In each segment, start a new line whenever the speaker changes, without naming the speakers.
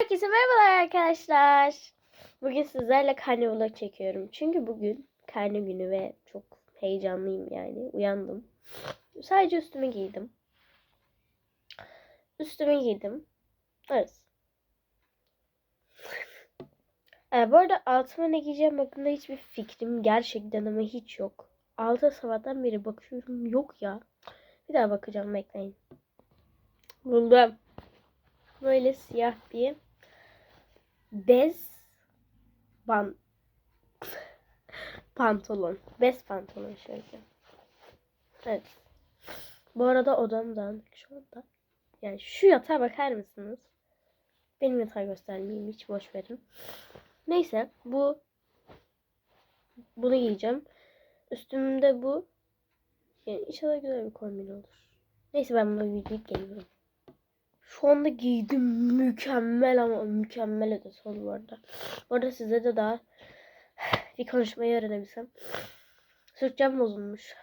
Herkese merhabalar arkadaşlar. Bugün sizlerle karne vlog çekiyorum. Çünkü bugün karne günü ve çok heyecanlıyım yani. Uyandım. Sadece üstümü giydim. Üstümü giydim. Evet. Ee, bu arada altıma ne giyeceğim hakkında hiçbir fikrim gerçekten ama hiç yok. Altı sabahtan beri bakıyorum yok ya. Bir daha bakacağım bekleyin. Buldum. Böyle siyah bir bez ban pantolon. Bez pantolon şöyle. Evet. Bu arada odam dağınık şu anda. Yani şu yatağa bakar mısınız? Benim yatağı göstermeyeyim hiç boş verin. Neyse bu bunu giyeceğim. Üstümde bu. Yani inşallah güzel bir kombin olur. Neyse ben bunu giyip geliyorum. Şu anda giydim mükemmel ama mükemmel ötesi oldu bu arada. Bu arada size de daha bir konuşmayı öğrenebilsem. Türkçem bozulmuş.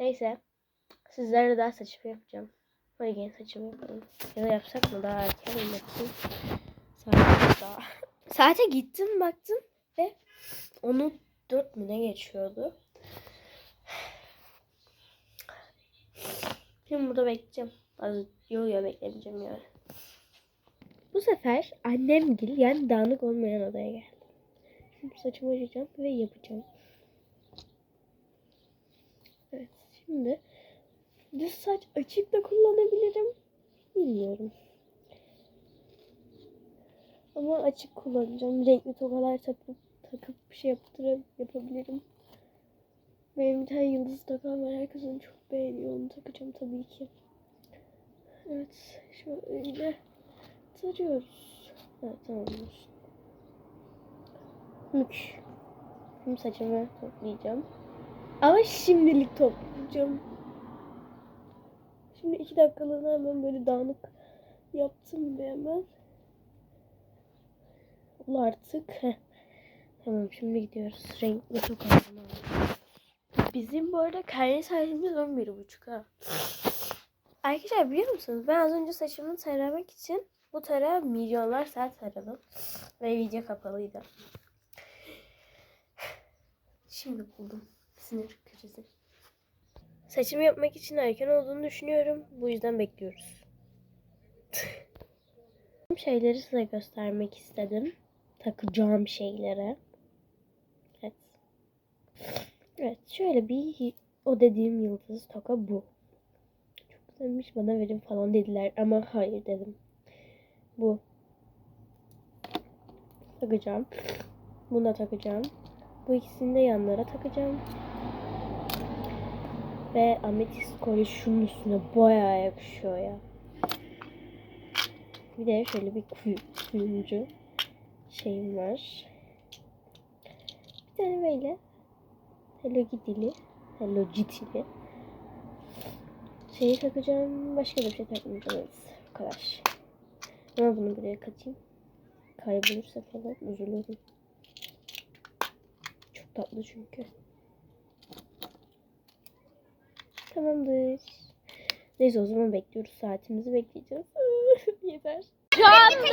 Neyse. Sizlerle daha saçımı yapacağım. Hadi gelin saçımı yapalım. Ya da yapsak mı daha erken mi yapayım? Saat. Saate gittim baktım ve onu dört mü ne geçiyordu. Şimdi burada bekleyeceğim. Az yok ya beklemeyeceğim ya. Bu sefer annem gil yani dağınık olmayan odaya geldi. Şimdi saçımı açacağım ve yapacağım. Evet şimdi düz saç açık da kullanabilirim. Bilmiyorum. Ama açık kullanacağım. Renkli tokalar takıp takıp bir şey yaptırıp yapabilirim. Benim bir tane yıldız takam var. Herkesin çok beğeniyor. Onu takacağım tabii ki. Evet. Şöyle tarıyoruz. Evet tamamdır. Mük. Şimdi saçımı toplayacağım. Ama şimdilik toplayacağım. Şimdi iki dakikalığına hemen böyle dağınık yaptım bir hemen. Ol artık. Heh. Tamam şimdi gidiyoruz. Renkli çok aldım. Bizim bu arada karne saatimiz 11.30 ha. Arkadaşlar biliyor musunuz? Ben az önce saçımı taramak için bu tarağa milyonlar saat taradım. Ve video kapalıydı. Şimdi buldum. Sinir krizi. Saçımı yapmak için erken olduğunu düşünüyorum. Bu yüzden bekliyoruz. şeyleri size göstermek istedim. Takacağım şeylere. Evet. Evet şöyle bir o dediğim yıldız toka bu. Çok güzelmiş bana verin falan dediler ama hayır dedim. Bu. Takacağım. Bunu da takacağım. Bu ikisini de yanlara takacağım. Ve ametist kolye şunun üstüne bayağı yakışıyor ya. Bir de şöyle bir kuy, kuyumcu şeyim var. Bir tane böyle Hello Kitty'li Hello Kitty'li şeyi takacağım. Başka da bir şey takmayacağım. Evet, bu. Ama bunu buraya katayım. Kaybolursa falan üzülürüm. Çok tatlı çünkü. Tamamdır. Neyse o zaman bekliyoruz. Saatimizi bekleyeceğiz. Yeter. Şu anda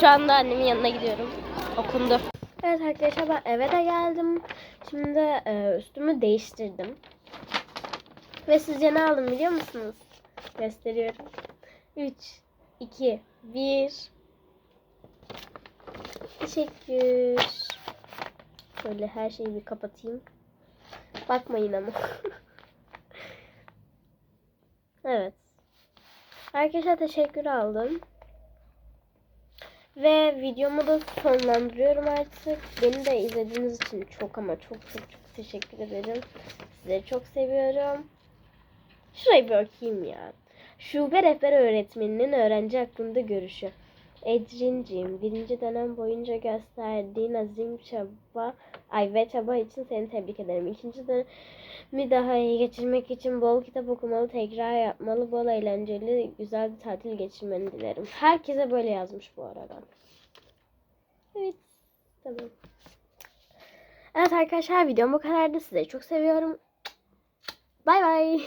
şu anda annemin yanına gidiyorum. Okundu. Evet arkadaşlar ben eve de geldim. Şimdi e, üstümü değiştirdim. Ve sizce ne aldım biliyor musunuz? Gösteriyorum. 3, 2, 1. Teşekkür. Şöyle her şeyi bir kapatayım. Bakmayın ama. evet. Arkadaşlar teşekkür aldım. Ve videomu da sonlandırıyorum artık. Beni de izlediğiniz için çok ama çok çok çok teşekkür ederim. Sizleri çok seviyorum. Şurayı bir okuyayım ya. Şube rehber öğretmeninin öğrenci hakkında görüşü. Ecrin'ciğim birinci dönem boyunca gösterdiğin azim çaba ay ve çaba için seni tebrik ederim. İkinci dönemi daha iyi geçirmek için bol kitap okumalı, tekrar yapmalı, bol eğlenceli, güzel bir tatil geçirmeni dilerim. Herkese böyle yazmış bu arada. Evet. Tamam. Evet arkadaşlar videom bu kadardı. Sizi çok seviyorum. Bay bay.